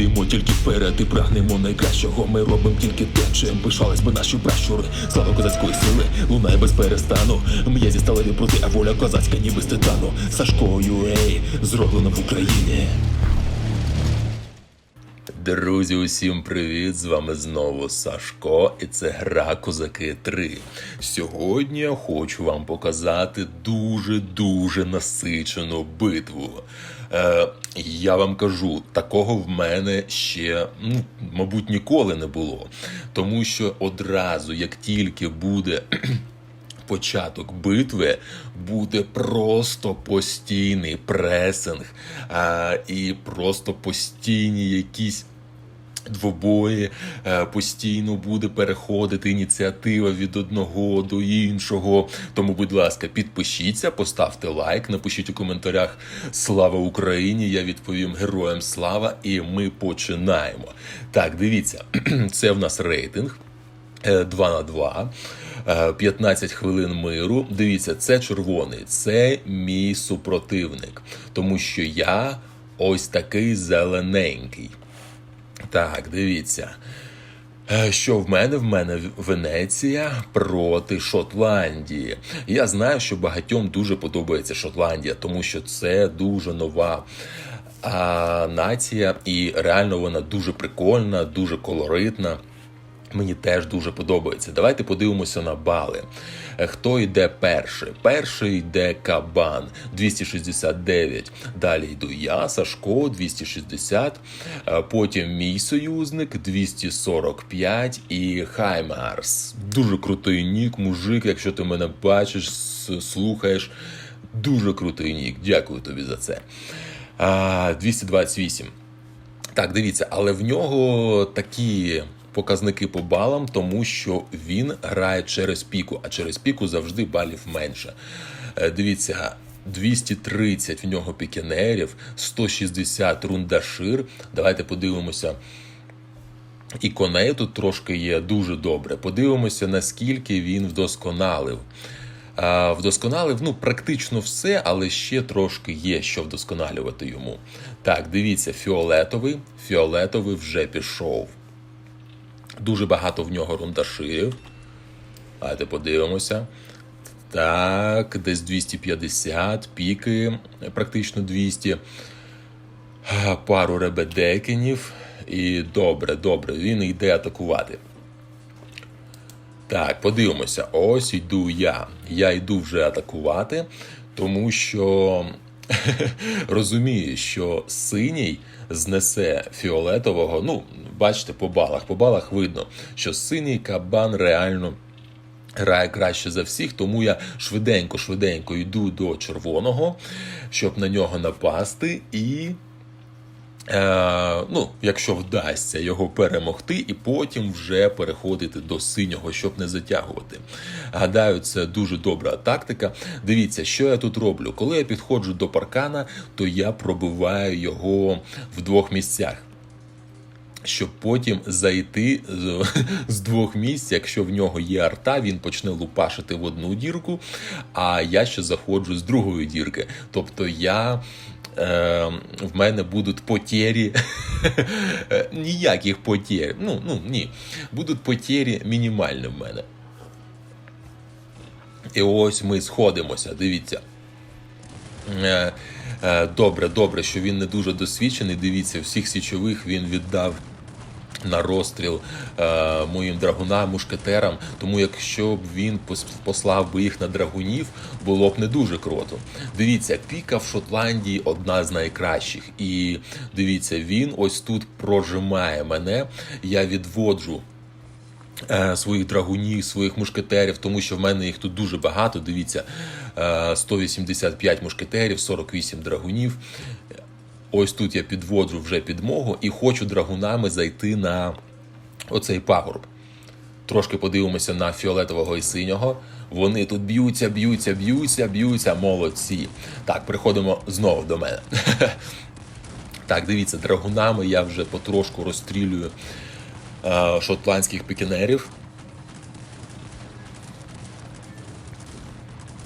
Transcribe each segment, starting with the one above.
йдемо тільки вперед і прагнемо найкращого. Ми робимо тільки те, чим пишались би наші пращури. Слава козацької сили, лунає без перестану. М'язі сталеві проти, а воля козацька, ніби з титану. Сашко Юей, зроблено в Україні. Друзі, усім привіт! З вами знову Сашко, і це гра Козаки 3. Сьогодні я хочу вам показати дуже-дуже насичену битву. Е, я вам кажу, такого в мене ще, ну, мабуть, ніколи не було. Тому що одразу, як тільки буде початок битви буде просто постійний пресинг а, і просто постійні якісь. Двобої е, постійно буде переходити ініціатива від одного до іншого. Тому, будь ласка, підпишіться, поставте лайк, напишіть у коментарях Слава Україні! Я відповім героям слава, і ми починаємо. Так, дивіться, це в нас рейтинг. 2 на 2, 15 хвилин миру. Дивіться, це червоний, це мій супротивник, тому що я ось такий зелененький. Так, дивіться. Е, Що в мене? В мене Венеція проти Шотландії. Я знаю, що багатьом дуже подобається Шотландія, тому що це дуже нова а, нація, і реально вона дуже прикольна, дуже колоритна. Мені теж дуже подобається. Давайте подивимося на бали. Е, Хто йде перший? Перший йде Кабан 269. Далі йду я, Сашко 260. Е, Потім мій союзник 245 і Хаймарс. Дуже крутий нік, мужик. Якщо ти мене бачиш, слухаєш. Дуже крутий нік. Дякую тобі за це. 228. Так, дивіться, але в нього такі показники по балам, тому що він грає через піку, а через піку завжди балів менше. Е, Дивіться. 230 в нього пікінерів, 160 рундашир. Давайте подивимося. І коней тут трошки є дуже добре. Подивимося, наскільки він вдосконалив. А, Вдосконалив ну, практично все, але ще трошки є, що вдосконалювати йому. Так, дивіться, фіолетовий. Фіолетовий вже пішов. Дуже багато в нього рундаширів. Давайте подивимося. Так, десь 250, піки, практично 200. Пару ребедекінів. І добре, добре, він йде атакувати. Так, подивимося. Ось йду я. Я йду вже атакувати, тому що розумію, що синій знесе фіолетового. Ну, бачите, по балах. По балах видно, що синій кабан реально. Грає краще за всіх, тому я швиденько-швиденько йду до червоного, щоб на нього напасти, і, е, ну, якщо вдасться його перемогти, і потім вже переходити до синього, щоб не затягувати. Гадаю, це дуже добра тактика. Дивіться, що я тут роблю. Коли я підходжу до паркана, то я пробиваю його в двох місцях щоб потім зайти з, двох місць. Якщо в нього є арта, він почне лупашити в одну дірку, а я ще заходжу з другої дірки. Тобто я. Е, в мене будуть потері, ніяких потєр. Ну, ну ні. Будуть потері мінімальні в мене. І ось ми сходимося. Дивіться. Е, е, Добре, добре, що він не дуже досвідчений. Дивіться, всіх січових він віддав на розстріл е, моїм драгунам, мушкетерам. Тому якщо б він пос- послав би їх на драгунів, було б не дуже круто. Дивіться, піка в Шотландії одна з найкращих. І дивіться, він ось тут прожимає мене. Я відводжу е, своїх драгунів, своїх мушкетерів, тому що в мене їх тут дуже багато. Дивіться, е, 185 мушкетерів, 48 драгунів. Ось тут я підводжу вже підмогу і хочу драгунами зайти на оцей пагорб. Трошки подивимося на фіолетового і синього. Вони тут б'ються, б'ються, б'ються, б'ються, молодці. Так, приходимо знову до мене. Так, дивіться, драгунами я вже потрошку розстрілюю е, шотландських пікінерів.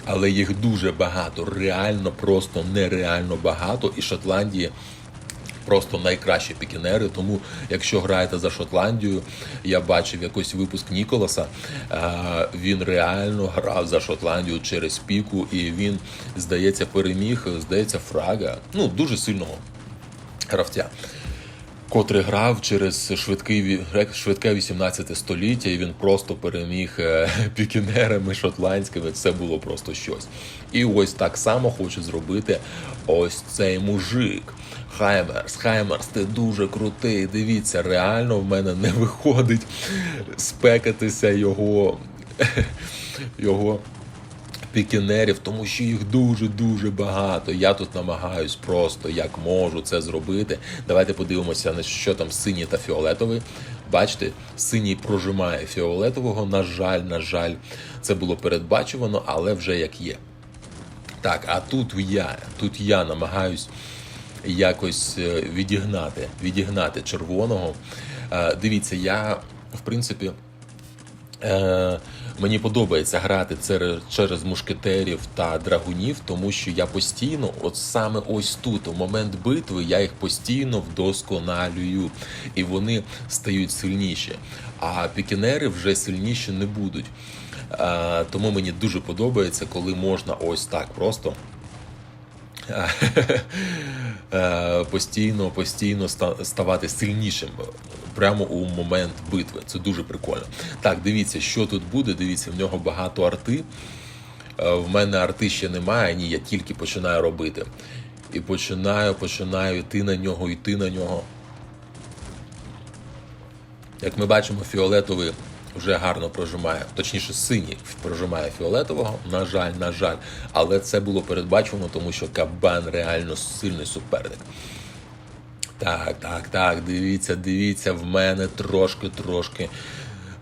Але їх дуже багато, реально, просто нереально багато. І Шотландії Просто найкращі пікінери. Тому, якщо граєте за Шотландію, я бачив якийсь випуск Ніколаса. е, Він реально грав за Шотландію через піку, і він, здається, переміг, здається, фрага. Ну, дуже сильного гравця. Котрий грав через швидкий швидке 18 століття, і він просто переміг е, пікінерами шотландськими. Це було просто щось. І ось так само хоче зробити ось цей мужик. Хаймерс, Хаймерс, ти дуже крутий. Дивіться, реально в мене не виходить спекатися його. його пікінерів, тому що їх дуже-дуже багато. Я тут намагаюсь просто як можу це зробити. Давайте подивимося, на що там синій та фіолетовий. Бачите, синій прожимає фіолетового. На жаль, на жаль, це було передбачувано, але вже як є. Так, а тут я, тут я намагаюсь якось е, відігнати, відігнати червоного. Е, Дивіться, я в принципі. Е, мені подобається грати через мушкетерів та драгунів, тому що я постійно, от саме ось тут, у момент битви, я їх постійно вдосконалюю, і вони стають сильніші. А пікінери вже сильніші не будуть. Е, тому мені дуже подобається, коли можна ось так просто. Е, постійно, постійно ста- ставати сильнішим прямо у момент битви. Це дуже прикольно. Так, дивіться, що тут буде. Дивіться, в нього багато арти. Е, В мене арти ще немає, ні, я тільки починаю робити. І починаю, починаю йти на нього, йти на нього. Як ми бачимо, фіолетовий вже гарно прожимає, точніше, синій прожимає фіолетового. На жаль, на жаль. Але це було передбачено, тому що кабан реально сильний суперник. Так, так, так, дивіться, дивіться, в мене трошки, трошки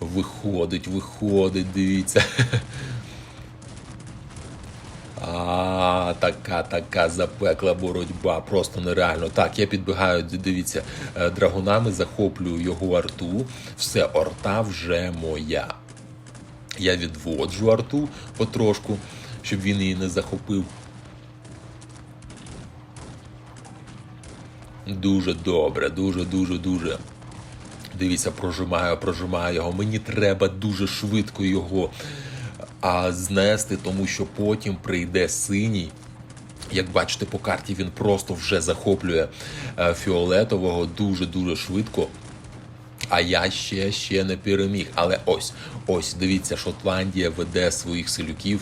виходить, виходить, дивіться. Така, така запекла боротьба, просто нереально. Так, я підбігаю, дивіться, е, драгунами, захоплюю його арту. Все, орта вже моя. Я відводжу арту потрошку, щоб він її не захопив. Дуже добре, дуже, дуже, дуже. Дивіться, прожимаю, прожимаю його. Мені треба дуже швидко його а, знести, тому що потім прийде синій. Як бачите по карті, він просто вже захоплює е, фіолетового дуже-дуже швидко. А я ще ще не переміг. Але ось, ось, дивіться, Шотландія веде своїх селюків,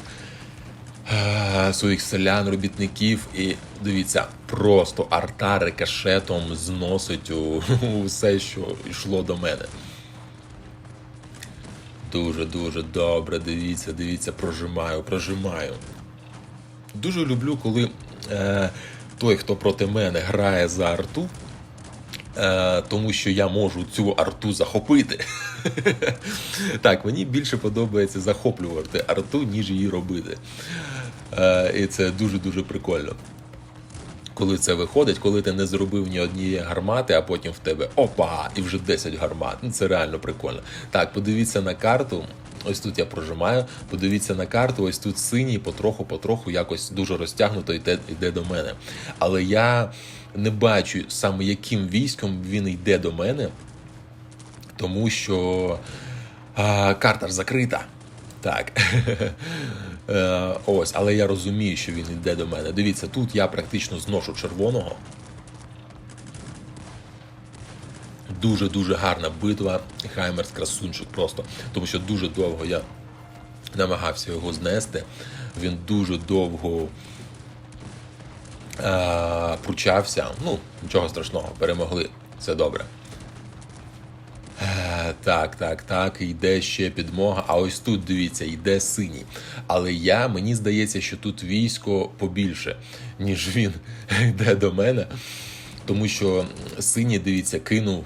е, своїх селян, робітників. І дивіться, просто арта рикошетом зносить у, у все, що йшло до мене. Дуже дуже добре. Дивіться, дивіться, прожимаю, прожимаю. Дуже люблю, коли е, той, хто проти мене грає за арту, е, тому що я можу цю арту захопити. так, мені більше подобається захоплювати арту, ніж її робити. Е, і це дуже-дуже прикольно. Коли це виходить, коли ти не зробив ні однієї гармати, а потім в тебе опа, і вже 10 гармат. Ну це реально прикольно. Так, подивіться на карту. Ось тут я прожимаю. Подивіться на карту, ось тут синій, потроху-потроху якось дуже розтягнуто йде, йде до мене. Але я не бачу саме яким військом він йде до мене, тому що а, карта ж закрита. Так. Е, Ось, але я розумію, що він йде до мене. Дивіться, тут я практично зношу червоного. Дуже-дуже гарна битва. Хаймерс красунчик просто. Тому що дуже довго я намагався його знести. Він дуже довго е, пручався. Ну, нічого страшного, перемогли. Все добре. Так, так, так, йде ще підмога. А ось тут дивіться, йде синій. Але я мені здається, що тут військо побільше, ніж він йде до мене. Тому що синій, дивіться, кинув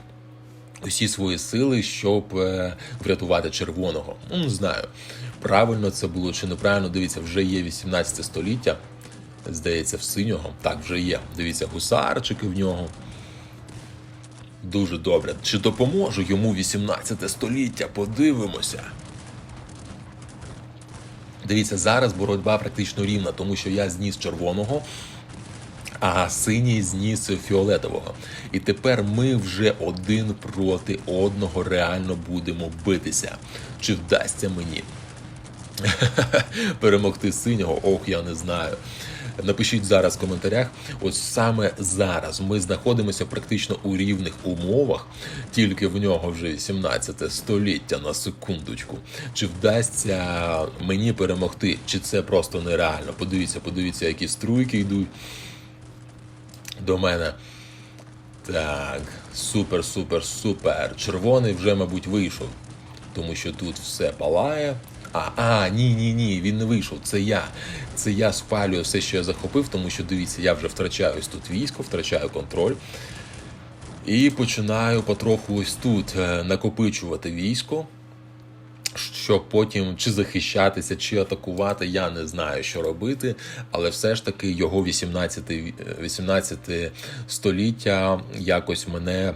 усі свої сили, щоб е, врятувати червоного. Ну, не знаю, правильно це було чи неправильно. Дивіться, вже є 18 століття. Здається, в синього. Так, вже є. Дивіться, гусарчики в нього. Дуже добре. Чи допоможе йому 18 століття? Подивимося. Дивіться, зараз боротьба практично рівна, тому що я зніс червоного, а синій зніс фіолетового. І тепер ми вже один проти одного реально будемо битися. Чи вдасться мені перемогти синього? Ох, я не знаю. Напишіть зараз в коментарях. Ось саме зараз ми знаходимося практично у рівних умовах, тільки в нього вже 18 століття на секундочку. Чи вдасться мені перемогти, чи це просто нереально? Подивіться, подивіться, які струйки йдуть до мене. Так, супер, супер, супер. Червоний вже, мабуть, вийшов, тому що тут все палає. А, а, ні, ні, ні, він не вийшов. Це я. Це я спалюю все, що я захопив, тому що дивіться, я вже втрачаю ось тут військо, втрачаю контроль. І починаю потроху ось тут е, накопичувати військо, щоб потім чи захищатися, чи атакувати. Я не знаю, що робити, але все ж таки його 18, 18 століття якось мене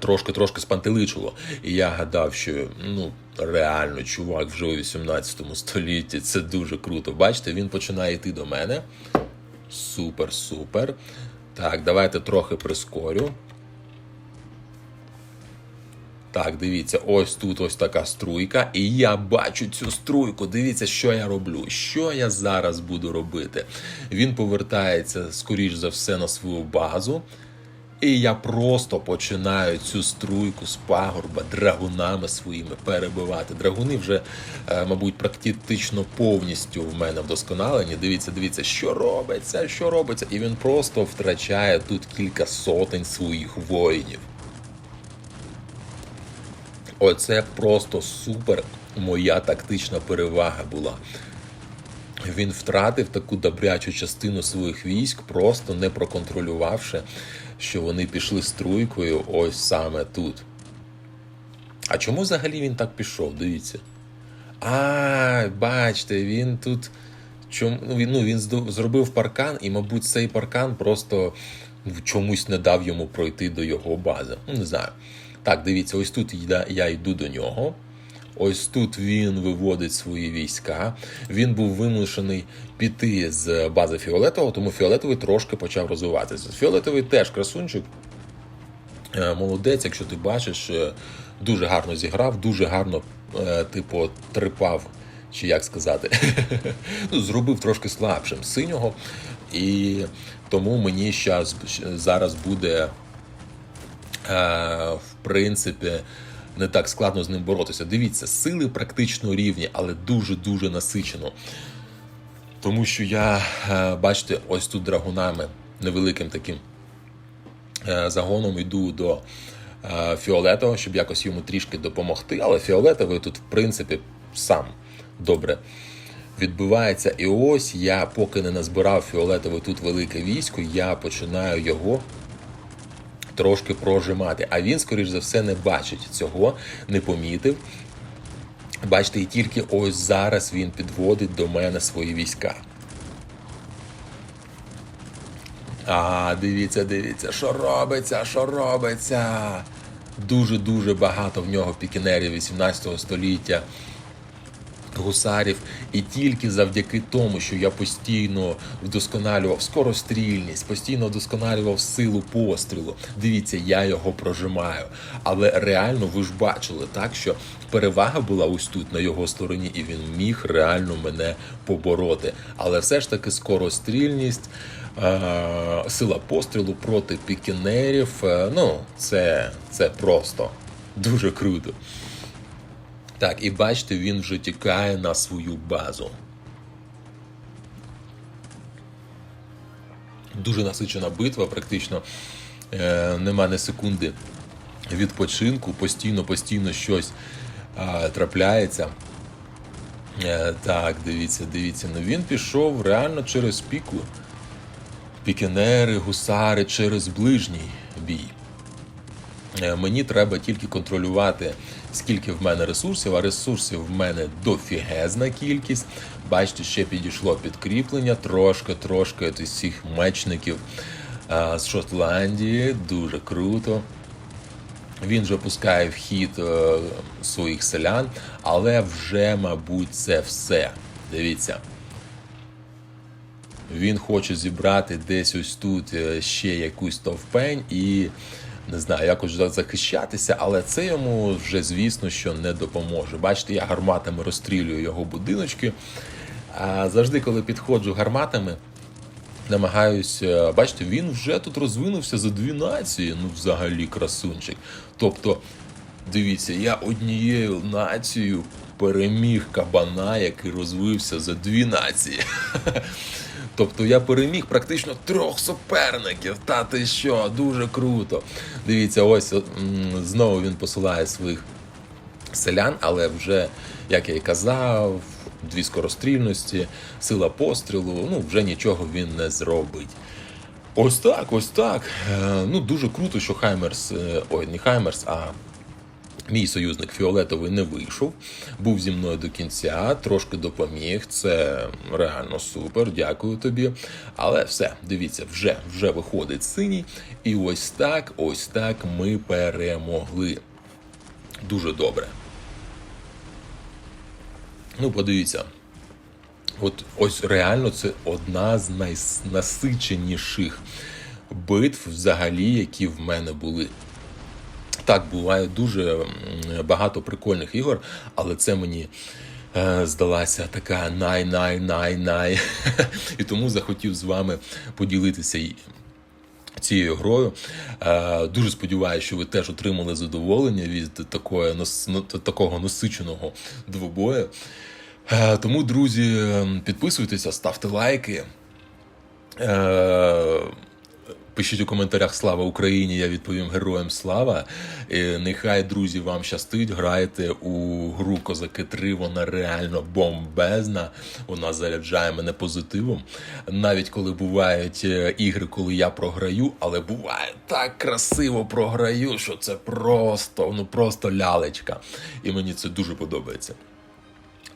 трошки-трошки спантеличило. І я гадав, що ну реально чувак вже у 18 столітті це дуже круто. Бачите, він починає йти до мене. Супер, супер. Так, давайте трохи прискорю. Так, дивіться, ось тут ось така струйка, і я бачу цю струйку. Дивіться, що я роблю. Що я зараз буду робити? Він повертається, скоріш за все, на свою базу. І я просто починаю цю струйку з пагорба драгунами своїми перебивати. Драгуни вже, е, мабуть, практично повністю в мене вдосконалені. Дивіться, дивіться, що робиться, що робиться. І він просто втрачає тут кілька сотень своїх воїнів. Оце просто супер моя тактична перевага була. Він втратив таку добрячу частину своїх військ, просто не проконтролювавши що вони пішли струйкою ось саме тут. А чому взагалі він так пішов? Дивіться. А, бачите, він тут чому, ну, він, ну, він зробив паркан, і, мабуть, цей паркан просто чомусь не дав йому пройти до його бази. Ну, не знаю. Так, дивіться, ось тут я, я йду до нього. Ось тут він виводить свої війська. Він був вимушений піти з бази Фіолетового, тому Фіолетовий трошки почав розвиватися. Фіолетовий теж красунчик. Е, молодець, якщо ти бачиш, е, дуже гарно зіграв, дуже гарно, е, типу, трипав, чи як сказати, ну, зробив трошки слабшим синього. І тому мені зараз буде, в принципі, не так складно з ним боротися. Дивіться, сили практично рівні, але дуже-дуже насичено. Тому що я, е, бачите, ось тут драгунами невеликим таким е, загоном йду до е, фіолетового, щоб якось йому трішки допомогти. Але фіолетовий тут, в принципі, сам добре відбувається. І ось я, поки не назбирав фіолетовий тут велике військо, я починаю його трошки прожимати. А він, скоріш за все, не бачить цього, не помітив. Бачите, і тільки ось зараз він підводить до мене свої війська. А, дивіться, дивіться, що робиться, що робиться. Дуже-дуже багато в нього пікінерів 18 століття гусарів, і тільки завдяки тому, що я постійно вдосконалював скорострільність, постійно вдосконалював силу пострілу. Дивіться, я його прожимаю. Але реально ви ж бачили, так що перевага була ось тут на його стороні, і він міг реально мене побороти. Але все ж таки скорострільність. Сила пострілу проти пікінерів, е, ну це, це просто дуже круто. Так, і бачите, він вже тікає на свою базу. Дуже насичена битва, практично е, нема не секунди відпочинку, постійно-постійно щось е, трапляється. Е, так, дивіться, дивіться. Ну він пішов реально через піку. Пікенери, гусари через ближній бій. Е, мені треба тільки контролювати, скільки в мене ресурсів, а ресурсів в мене дофігезна кількість. Бачите, ще підійшло підкріплення, трошки-трошки всіх мечників а, з Шотландії. Дуже круто. Він вже пускає в хід е, своїх селян, але вже, мабуть, це все. Дивіться. Він хоче зібрати десь ось тут е, ще якусь товпень і не знаю, якось захищатися, але це йому вже звісно, що не допоможе. Бачите, я гарматами розстрілюю його будиночки. А завжди, коли підходжу гарматами, намагаюся. Бачите, він вже тут розвинувся за дві нації. Ну, взагалі, красунчик. Тобто, дивіться, я однією нацією переміг кабана, який розвився за дві нації. Тобто я переміг практично трьох суперників. Та ти що, дуже круто. Дивіться, ось знову він посилає своїх селян, але вже, як я і казав, дві скорострільності, сила пострілу, ну вже нічого він не зробить. Ось так, ось так. Е, Ну дуже круто, що Хаймерс, е, ой, не Хаймерс, а Мій союзник Фіолетовий не вийшов, був зі мною до кінця, трошки допоміг. Це реально супер, дякую тобі. Але все, дивіться, вже, вже виходить синій. І ось так, ось так ми перемогли. Дуже добре. Ну, подивіться. От ось реально це одна з найнасиченіших битв, взагалі, які в мене були. Так, буває дуже багато прикольних ігор, але це мені е, здалася така най-най-най-най. І тому захотів з вами поділитися цією грою. Е, дуже сподіваюся, що ви теж отримали задоволення від такої, такого насиченого двобою. Е, тому, друзі, підписуйтеся, ставте лайки. Пишіть у коментарях Слава Україні! Я відповім героям слава. Е, Нехай, друзі, вам щастить. Грайте у гру Козаки 3. Вона реально бомбезна. Вона заряджає мене позитивом. Навіть коли бувають е, ігри, коли я програю, але буває так красиво програю, що це просто, ну просто лялечка. І мені це дуже подобається.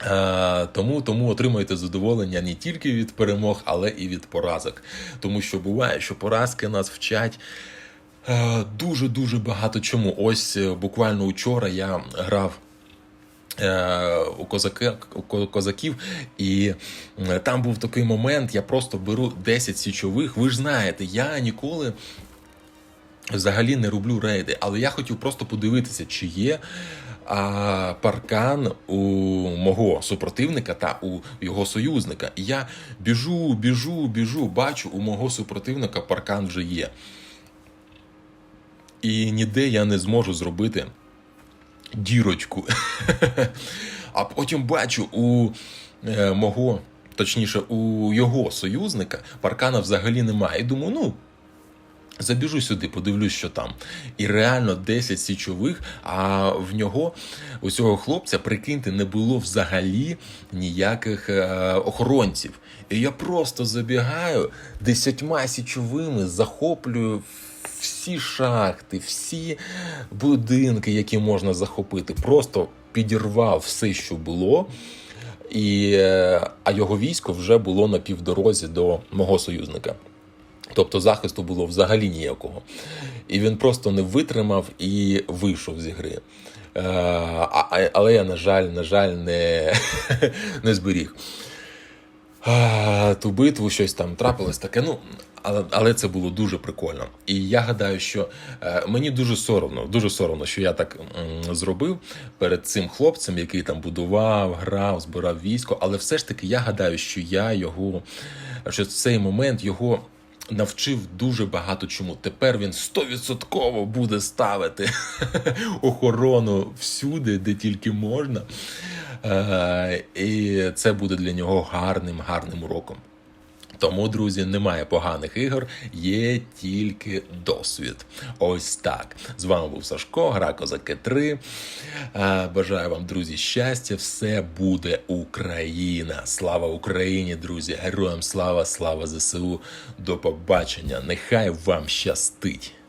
Е, Тому, тому отримуєте задоволення не тільки від перемог, але і від поразок. Тому що буває, що поразки нас вчать. е, Дуже дуже багато чому. Ось е, буквально учора я грав у, козаки, у козаків, і там був такий момент, я просто беру 10 січових. Ви ж знаєте, я ніколи взагалі не роблю рейди, але я хотів просто подивитися, чи є а, паркан у мого супротивника та у його союзника. І я біжу, біжу, біжу, бачу, у мого супротивника паркан вже є. І ніде я не зможу зробити дірочку. А потім бачу у е, мого, точніше, у його союзника паркана взагалі немає. І думаю, ну. Забіжу сюди, подивлюсь, що там. І реально 10 січових, а в нього, у цього хлопця, прикиньте, не було взагалі ніяких е, охоронців. І я просто забігаю десятьма січовими, захоплюю всі шахти, всі будинки, які можна захопити. Просто підірвав все, що було. І, е, а його військо вже було на півдорозі до мого союзника. Тобто захисту було взагалі ніякого. І він просто не витримав і вийшов з гри. Е, але я, на жаль, на жаль, не, не зберіг. А, ту битву щось там трапилось таке. Ну, але, але це було дуже прикольно. І я гадаю, що е, мені дуже соромно, дуже соромно, що я так зробив перед цим хлопцем, який там будував, грав, збирав військо. Але все ж таки, я гадаю, що я його, що цей момент його. Навчив дуже багато чому. Тепер він стовідсотково буде ставити охорону всюди, де тільки можна. Е, І це буде для нього гарним, гарним уроком. Тому, друзі, немає поганих ігор, є тільки досвід. Ось так. З вами був Сашко, гра Козаки 3. Е, Бажаю вам, друзі, щастя. Все буде Україна. Слава Україні, друзі! Героям слава, слава ЗСУ. До побачення. Нехай вам щастить.